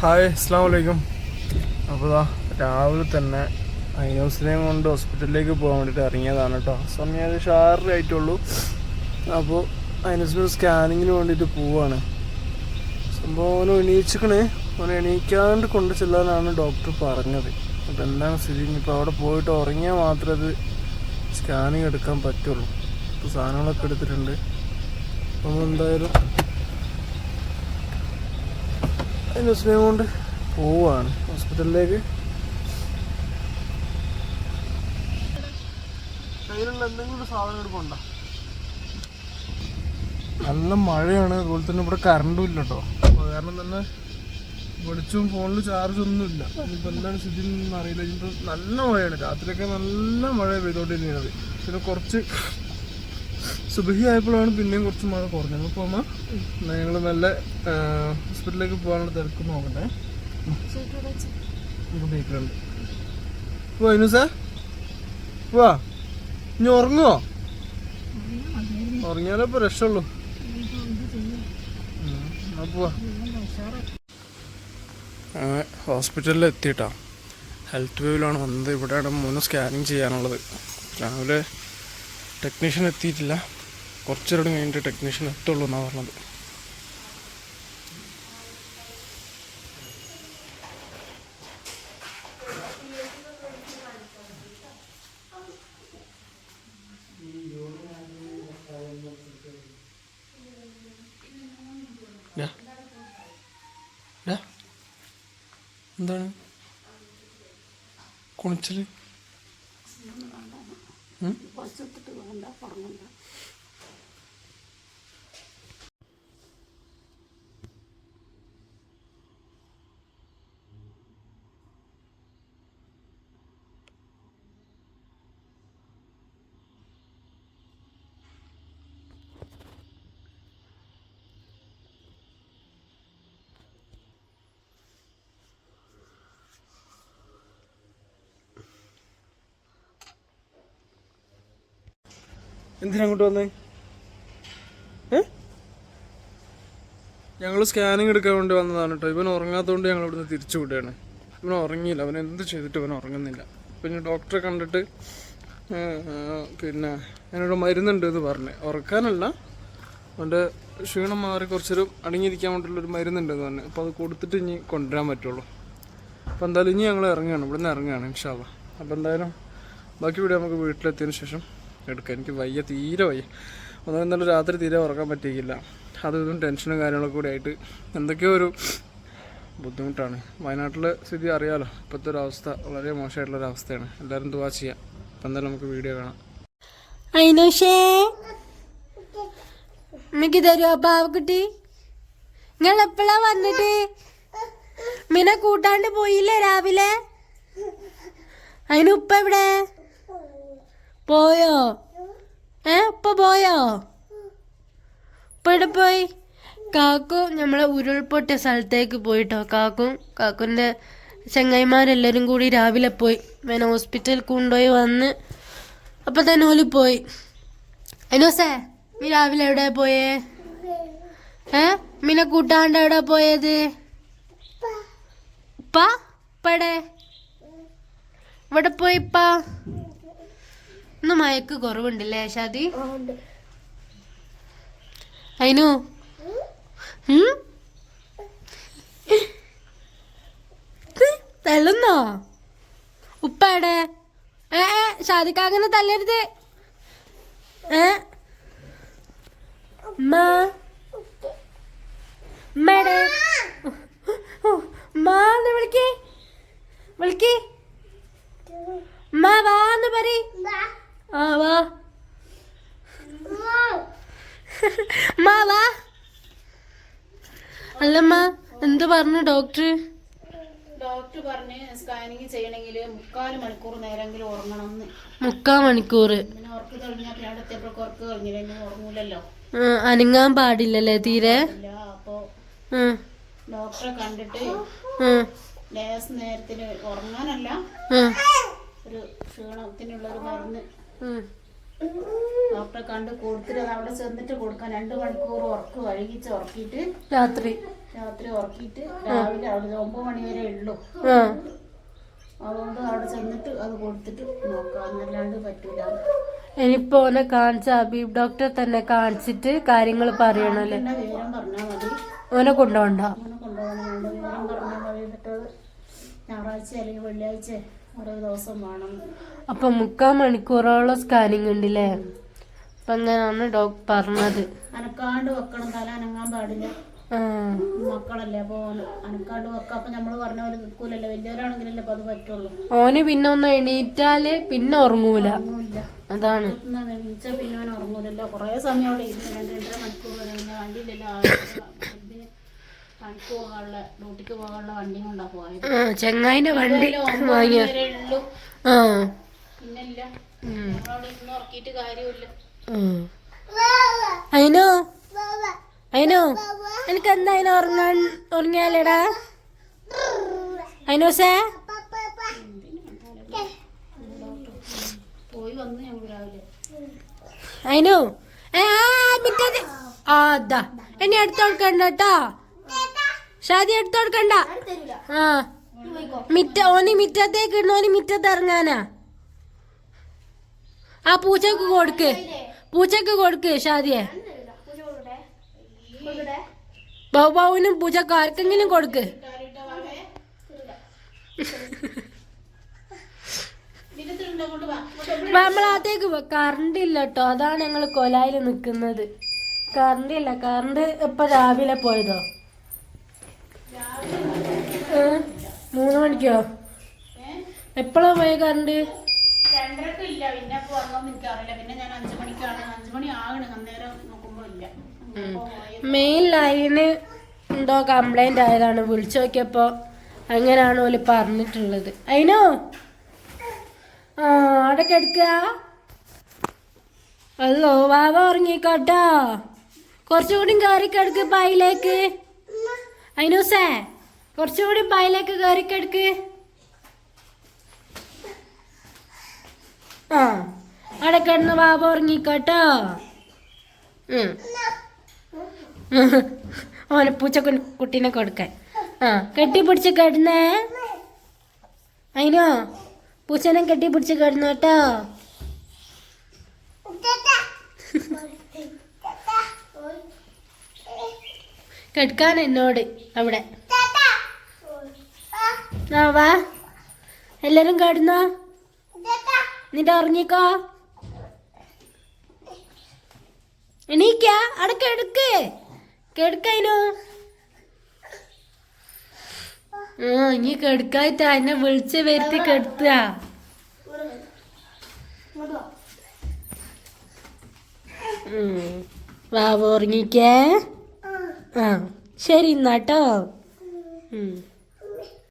Hi അസ്സാം വലൈക്കും അപ്പോൾ ദാ രാവിലെ തന്നെ ഐനോസിനെയും കൊണ്ട് ഹോസ്പിറ്റലിലേക്ക് പോകാൻ വേണ്ടിയിട്ട് ഇറങ്ങിയതാണ് കേട്ടോ. സമയം ഏകദേശം ആറര ആയിട്ടുള്ളൂ. അപ്പോൾ ഐനോസിന് സ്കാനിങ്ങിന് വേണ്ടിയിട്ട് പോവാണ്. സംഭവം അവന് എണീച്ചിക്കണേ. അവനെ എണീക്കാണ്ട് കൊണ്ട് ചെല്ലാനാണ് ഡോക്ടർ പറഞ്ഞത്. അപ്പോൾ എന്താണ് സ്ഥിതി? ഇനിയിപ്പോൾ അവിടെ പോയിട്ട് ഉറങ്ങിയാൽ മാത്രമേ അത് സ്കാനിങ് എടുക്കാൻ പറ്റുള്ളൂ. ഇപ്പോൾ സാധനങ്ങളൊക്കെ എടുത്തിട്ടുണ്ട്. അപ്പോൾ എന്തായാലും ന്യൂസിനെയും കൊണ്ട് പോവാണ്. ഹോസ്പിറ്റലിലേക്ക്. കയ്യിലുള്ള എന്തെങ്കിലും ഒരു സാധനം എടുക്കണ്ട നല്ല മഴയാണ്. അതുപോലെ തന്നെ ഇവിടെ കറണ്ടും ഇല്ല കേട്ടോ കാരണം തന്നെ വെളിച്ചവും ഫോണിൽ ചാർജ് ഒന്നുമില്ല ഇനിയിപ്പോൾ എന്താണ് സ്ഥിതി എന്ന് അറിയില്ല. ഇനിയിപ്പോൾ നല്ല മഴയാണ്. രാത്രിയൊക്കെ നല്ല മഴ പെയ്തോണ്ടിരിക്കുന്നത്. പിന്നെ കുറച്ച് സുബഹി ആയപ്പോഴാണ് പിന്നെയും കുറച്ച് മഴ കുറഞ്ഞത്. അപ്പോൾ അമ്മ ഞങ്ങൾ നല്ല ഹോസ്പിറ്റലിലേക്ക് പോകാനുള്ള തിരക്ക് നോക്കട്ടെ. നമുക്ക് ബേക്കിലുണ്ട് പോവാ ഇനുസേ പോവാ ഇനി ഉറങ്ങുവോ? ഉറങ്ങിയാലേ ഇപ്പൊ രക്ഷയുള്ളൂ. ഹോസ്പിറ്റലിൽ എത്തിയിട്ടാ. ഹെൽത്ത് വേവിലാണ് വന്നത്. ഇവിടെയാണ് മൂന്ന് സ്കാനിങ് ചെയ്യാനുള്ളത്. രാവിലെ ടെക്നീഷ്യൻ എത്തിയിട്ടില്ല. കുറച്ചുകൂടെ കഴിഞ്ഞിട്ട് ടെക്നീഷ്യൻ എത്തുള്ളൂ എന്നാണ് പറഞ്ഞത്. എന്താണ് കുണിച്ചൽ ഉം? എന്തിനാ അങ്ങോട്ട് വന്നേ? ഞങ്ങൾ സ്കാനിങ് എടുക്കാൻ വേണ്ടി വന്നതാണ് കേട്ടോ ഇവൻ ഉറങ്ങാത്തതുകൊണ്ട് ഞങ്ങൾ ഇവിടുന്ന് തിരിച്ചു വിടുകയാണ്. ഇവൻ ഉറങ്ങിയില്ല. അവൻ എന്ത് ചെയ്തിട്ട് ഇവൻ ഉറങ്ങുന്നില്ല. പിന്നെ ഡോക്ടറെ കണ്ടിട്ട് പിന്നെ എന്നോട് മരുന്നുണ്ട് എന്ന് പറഞ്ഞു. ഉറക്കാനല്ല. അവന്റെ ക്ഷീണം മാറി കുറച്ചൊരു അടങ്ങിയിരിക്കാൻ വേണ്ടിയുള്ളൊരു മരുന്നുണ്ടെന്ന് പറഞ്ഞു. അപ്പോൾ അത് കൊടുത്തിട്ട് ഇനി കൊണ്ടുവരാൻ പറ്റുള്ളൂ. അപ്പോൾ എന്തായാലും ഇനി ഞങ്ങൾ ഇറങ്ങുകയാണ്. ഇവിടുന്ന് ഇറങ്ങുകയാണ് ഇൻഷാല്ല അപ്പോൾ എന്തായാലും ബാക്കി വീഡിയോ നമുക്ക് വീട്ടിലെത്തിയതിന് ശേഷം എടുക്കാം എനിക്ക് വയ്യ തീരെ വയ്യ. ഒന്നും ഇന്നലെ രാത്രി തീരെ ഉറക്കാൻ പറ്റിയില്ല. അതും ഇതും ടെൻഷനും കാര്യങ്ങളൊക്കെ കൂടി ആയിട്ട് എന്തൊക്കെയോ ഒരു ബുദ്ധിമുട്ടാണ്. വയനാട്ടിലെ സ്ഥിതി അറിയാലോ. ഇപ്പോഴത്തെ ഒരു അവസ്ഥ വളരെ മോശമായിട്ടുള്ള ഒരു അവസ്ഥയാണ്. എല്ലാവരും ദുവാ ചെയ്യാം. അപ്പം എന്തായാലും നമുക്ക് വീഡിയോ കാണാം. അയിനോഷേ. നിങ്ങൾ എപ്പോഴാ വന്നിട്ട്? മിന കൂട്ടാണ്ട് പോയില്ലേ രാവിലെ? അതിനുപ്പ എവിടെ? പോയോ? ഏ ഉപ്പ പോയോ? ഉപ്പ എവിടെ പോയി? കാക്കു നമ്മളെ ഉരുൾപൊട്ടിയ സ്ഥലത്തേക്ക് പോയിട്ടോ. കാക്കും കാക്കുന്റെ ചങ്ങായിമാരെല്ലാവരും കൂടി രാവിലെ പോയി. ഞാൻ ഹോസ്പിറ്റലിൽ കൊണ്ടുപോയി വന്ന് അപ്പൊ തന്നെ ഓൽ പോയി. അനോസേ നീ രാവിലെ എവിടെ പോയേ? ഏ മീനെ കൂട്ടാണ്ട് എവിടെ പോയത്? ഉപ്പ ഉപ്പടെ ഇവിടെ പോയിപ്പാ ഇപ്പ. ഇന്ന് മയക്ക് കുറവുണ്ടല്ലേ ഷാദി? അയിനു? തെളുന്നോ തള്ളുന്നോ? ഉപ്പ എവിടെ? ഏ ഷാദിക്ക് അങ്ങനെ തല്ലരുത്. ഏ? ഉമ്മ? ഉമ്മയുടെ ഉമ്മാന്ന് വിളിക്കേ. വിളിക്ക്. ഉമ്മ വാന്ന് പറ ആ വാ. അല്ലമ്മ എന്ത് പറഞ്ഞു ഡോക്ടർ? ഡോക്ടർ പറഞ്ഞ് സ്കാനിങ് ചെയ്യണമെങ്കിൽ മുക്കാൽ മണിക്കൂർ നേരെങ്കിലും ഉറങ്ങണം മുക്കാൽ മണിക്കൂർ പിന്നെ ഉറക്ക് തെളിഞ്ഞാൽ പിന്നെ അവിടെ എത്തിയപ്പോഴേക്ക് ഉറക്ക് തെളിഞ്ഞില്ല ഇനി ഉറങ്ങൂലല്ലോ. അനങ്ങാൻ പാടില്ലല്ലേ തീരെ? അപ്പോ ഡോക്ടറെ കണ്ടിട്ട് ലേസ് നേരത്തിന് ഉറങ്ങാനല്ല ഒരു ക്ഷീണത്തിനുള്ള ഒരു മരുന്ന്. ഡോക്ടറെ കണ്ട് കൊടുത്തിട്ട് അവിടെ ചെന്നിട്ട് കൊടുക്കാൻ രണ്ട് മണിക്കൂർ ഉറക്ക് വൈകിച്ച് ഉറക്കിയിട്ട് രാത്രി. രാത്രി ഉറക്കിയിട്ട് രാവിലെ അവിടെ ഒമ്പത് മണി വരെ ഉള്ളൂ. അതുകൊണ്ട് അവിടെ ചെന്നിട്ട് അത് കൊടുത്തിട്ട് നോക്കാം. എന്നല്ലാണ്ട് പറ്റൂല. ഇനിയിപ്പോ ഓനെ കാണിച്ച ഹബീബ് ഡോക്ടറെ തന്നെ കാണിച്ചിട്ട് കാര്യങ്ങൾ പറയണല്ലേ വിവരം പറഞ്ഞാൽ മതി. ഓനെ കൊണ്ടുപോകണ്ട അങ്ങനെ കൊണ്ടുപോകണം വിവരം പറഞ്ഞാൽ മതി. എന്നിട്ട് ഞായറാഴ്ച അല്ലെങ്കിൽ വെള്ളിയാഴ്ച ഓരോ ദിവസം വേണം. അപ്പൊ മുക്കാൽ മണിക്കൂറോളം സ്കാനിങ് ഉണ്ടല്ലേ? അപ്പൊ അങ്ങനെയാണ് ഡോക്ടർ പറഞ്ഞത്. അനക്കാണ്ട് വെക്കണം. തല അനങ്ങാൻ പാടില്ല. മക്കളല്ലേ അപ്പോൾ അനക്കാണ്ട് വെക്കാം. അപ്പം നമ്മൾ പറഞ്ഞ പോലെ നിൽക്കൂലല്ലോ വലിയവരാണെങ്കിലല്ലേ അപ്പം അത് പറ്റുള്ളൂ. ഓന് പിന്നെ ഒന്ന് എണീറ്റാൽ പിന്നെ ഉറങ്ങൂല. അതാണ്. പിന്നെ ഉറങ്ങൂലല്ലോ. കൊറേ സമയം അവിടെ ഇരുന്ന് രണ്ട് രണ്ടര മണിക്കൂർ വണ്ടിയില്ലല്ലോ പണിക്ക് പോകാനുള്ള ഡ്യൂട്ടിക്ക് പോകാനുള്ള വണ്ടിയും കൊണ്ടാ പോയത് ചെങ്ങായിന്റെ വണ്ടി വാങ്ങിയ ആ. പിന്നില്ല ഉറക്കിയിട്ട് കാര്യമില്ല. അയിനോ? അയിനോ? എനിക്ക് എന്താ അതിനെ ഉറങ്ങാൻ ഉറങ്ങിയാലേടാ? അയിനോ സേ പോയി വന്നു ഞങ്ങൾ രാവിലെ. അയിനോ? ആ, അതാ എന്നെ അടുത്ത് കൊടുക്കണ്ട കേട്ടോ. ഷാദി എടുത്തോടുക്കണ്ട ആ. മിറ്റ ഓനി മിറ്റത്തേക്ക് ഇടുന്ന ഓന് മിറ്റത്ത് ഇറങ്ങാനാ. ആ പൂച്ചക്ക് കൊടുക്ക്. പൂച്ചക്ക് കൊടുക്ക് ഷാദിയെ ബൗബാവിനും പൂച്ചക്ക് ആർക്കെങ്കിലും കൊടുക്ക്. നമ്മളകത്തേക്ക് കറണ്ട് ഇല്ല കേട്ടോ അതാണ് ഞങ്ങൾ കൊലായിൽ നിൽക്കുന്നത് കറണ്ട് ഇല്ല. കറണ്ട് ഇപ്പൊ രാവിലെ പോയതോ? മൂന്ന് മണിക്കോ? എപ്പോഴാ പോയ കറണ്ട് രണ്ടരക്കും ഇല്ല. പിന്നെ വന്നോന്ന് എനിക്കറിയില്ല. പിന്നെ ഞാൻ അഞ്ചു മണിക്കാണ്. അഞ്ചു മണി ആകണം. അന്നേരം നോക്കുമ്പോ ഇല്ല. മെയിൻ ലൈന് എന്തോ കംപ്ലൈന്റ് ആയതാണ്. വിളിച്ചു നോക്കിയപ്പോ അങ്ങനെയാണ് ഓൽ പറഞ്ഞിട്ടുള്ളത്. അതിനോ ആ അവിടെ കിടക്ക? അല്ലോ വാവ ഉറങ്ങിക്കോട്ടോ. കുറച്ചുകൂടി കയറി കിടക്ക് പായിലേക്ക് അതിനൂസേ കുറച്ചുകൂടി പായലേക്ക് കയറി കിടക്ക്. ആ. അവിടെ കിടന്ന് ബാബ ഉറങ്ങിക്കോട്ടോ. ഓനെ പൂച്ച കുട്ടീനെ കൊടുക്കാൻ. ആ. കെട്ടിപ്പിടിച്ച് കിടന്നേ. അതിനോ പൂച്ചനെ കെട്ടിപ്പിടിച്ച് കിടന്നു കേട്ടോ കെടുക്കാൻ എന്നോട് അവിടെ. ആ വാ. എല്ലാരും കിടന്നോ? നിന്റെ ഉറങ്ങിക്കോ? എണീക്ക അവിടെ കെടുക്ക്. കെടുക്കതിനു ആ ഇനി കെടുക്കായിട്ട് എന്നെ വിളിച്ച് വരുത്തി കെടുത്തുക വാ ഉറങ്ങിക്കേ. ആ. ശരി എന്നാട്ടോ.